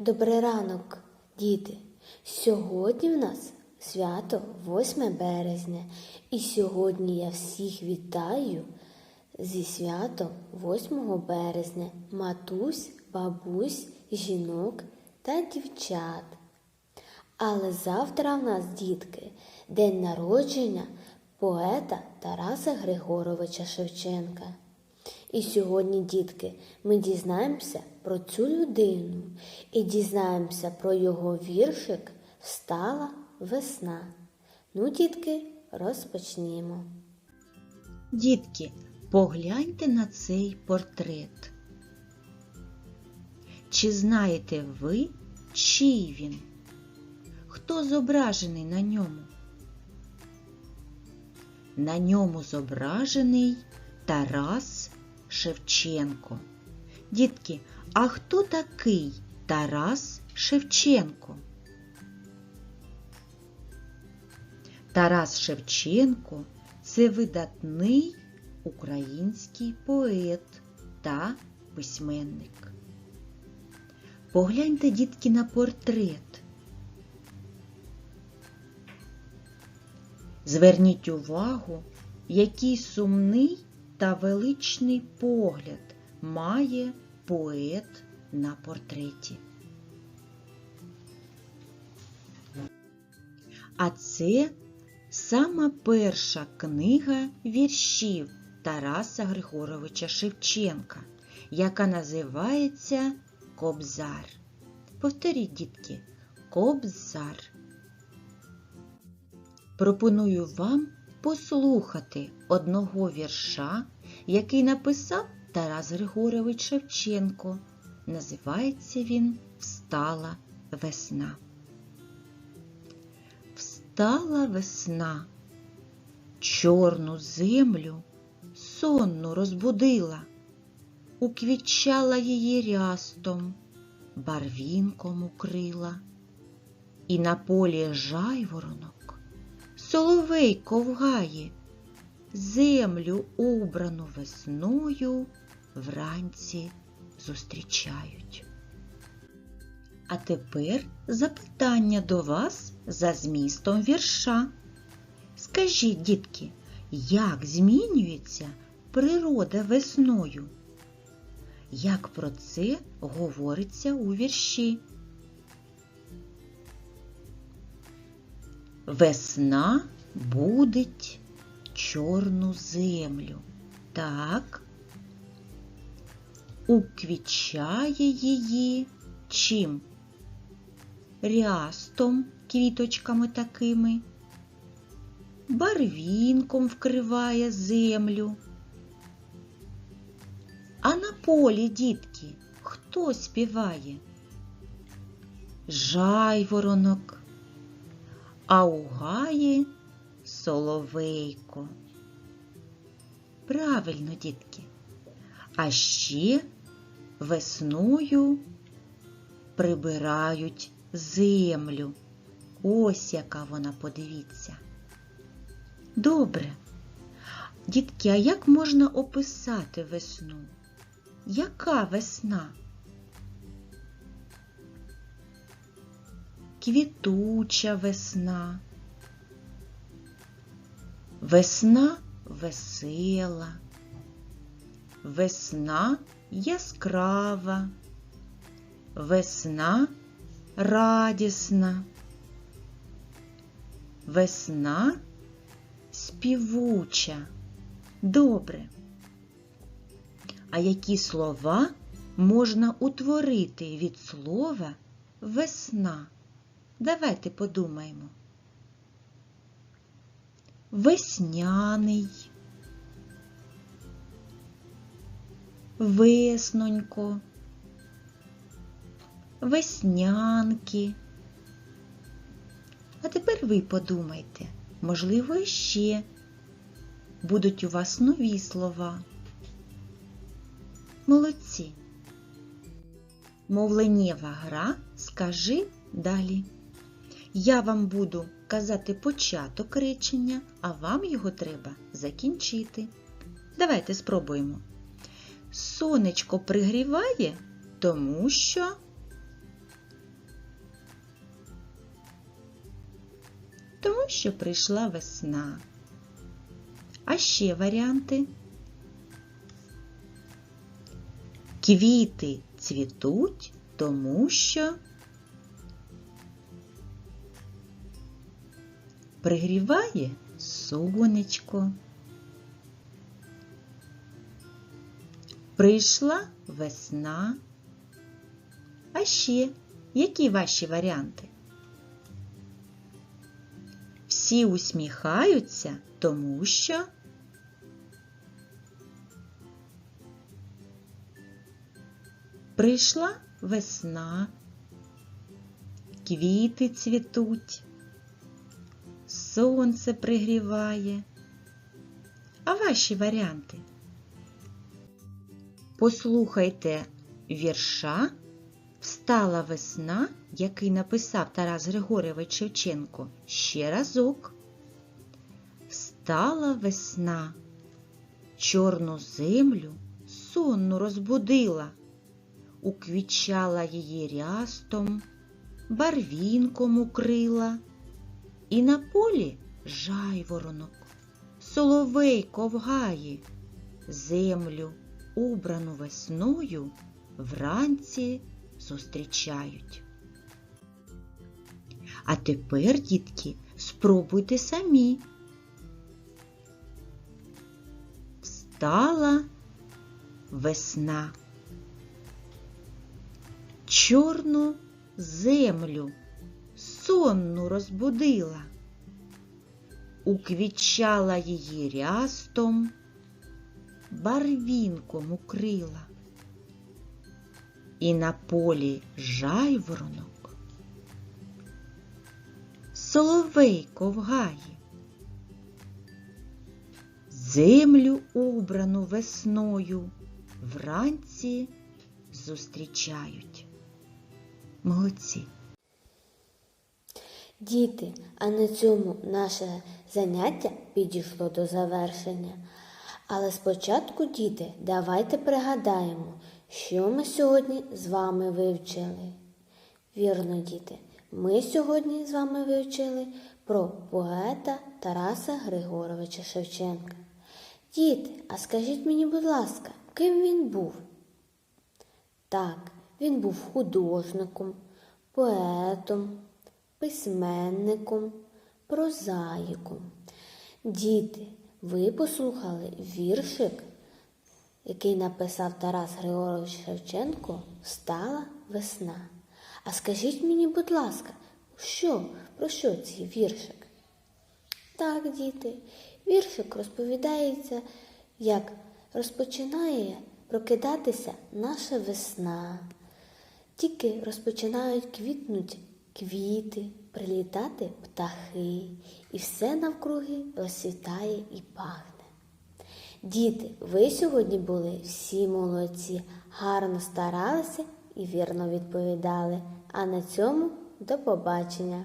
Добрий ранок, діти! Сьогодні в нас свято 8 березня, і сьогодні я всіх вітаю зі святом 8 березня матусь, бабусь, жінок та дівчат. Але завтра в нас, дітки, день народження поета Тараса Григоровича Шевченка. І сьогодні, дітки, ми дізнаємося про цю людину і дізнаємося про його віршик Встала весна. Ну, дітки, розпочнімо. Дітки, погляньте на цей портрет. Чи знаєте ви, чий він? Хто зображений на ньому? На ньому зображений Тарас Шевченко. Дітки, а хто такий Тарас Шевченко? Тарас Шевченко це видатний український поет та письменник. Погляньте, дітки, на портрет. Зверніть увагу, який сумний та величний погляд має поет на портреті. А це сама перша книга віршів Тараса Григоровича Шевченка, яка називається Кобзар. Повторіть, дітки, Кобзар. Пропоную вам послухати одного вірша, який написав Тарас Григорович Шевченко. Називається він Встала весна. Встала весна, чорну землю сонну розбудила, уквічала її рястом, барвінком укрила, і на полі жайворонок соловей ковгає, землю убрану весною вранці зустрічають. А тепер запитання до вас за змістом вірша. Скажіть, дітки, як змінюється природа весною? Як про це говориться у вірші? Весна будить чорну землю. Так. Уквічає її чим? Рястом, квіточками такими, барвінком вкриває землю. А на полі, дітки, хто співає? Жайворонок, а у гаї соловейко. Правильно, дітки. А ще весною прибирають землю. Ось яка вона, подивіться. Добре. Дітки, а як можна описати весну? Яка весна? Квітуча весна. Весна весела. Весна яскрава. Весна радісна. Весна співуча. Добре. А які слова можна утворити від слова весна? Давайте подумаємо. Весняний, веснонько, веснянки. А тепер ви подумайте, можливо, ще будуть у вас нові слова. Молодці. Мовленнєва гра скажи далі. Я вам буду казати початок речення, а вам його треба закінчити. Давайте спробуємо. Сонечко пригріває, тому що. Тому що прийшла весна. А ще варіанти. Квіти цвітуть, тому що. Пригріває сонечко. Прийшла весна. А ще які ваші варіанти? Всі усміхаються, тому що прийшла весна, квіти цвітуть, сонце пригріває. А ваші варіанти? Послухайте вірша Встала весна, який написав Тарас Григорьович Шевченко, ще разок. Встала весна, чорну землю сонну розбудила, уквічала її рястом, барвінком укрила, і на полі жайворонок, соловей ковгає, землю, убрану весною, вранці зустрічають. А тепер, дітки, спробуйте самі. Встала весна. Чорну землю сонну розбудила, уквічала її рястом, барвінком укрила і на полі жайворонок. Соловей ковгає, землю убрану весною вранці зустрічають. Молодці. Діти, а на цьому наше заняття підійшло до завершення. Але спочатку, діти, давайте пригадаємо, що ми сьогодні з вами вивчили. Вірно, діти, ми сьогодні з вами вивчили про поета Тараса Григоровича Шевченка. Діти, а скажіть мені, будь ласка, ким він був? Так, він був художником, поетом, письменником, прозаїком. Діти, ви послухали віршик, який написав Тарас Григорович Шевченко Стала весна. А скажіть мені, будь ласка, що, про що цей віршик? Так, діти, віршик розповідається, як розпочинає прокидатися наша весна. Тільки розпочинають квітнути квіти, прилітати птахи, і все навкруги розсвітає і пахне. Діти, ви сьогодні були всі молодці, гарно старалися і вірно відповідали. А на цьому до побачення!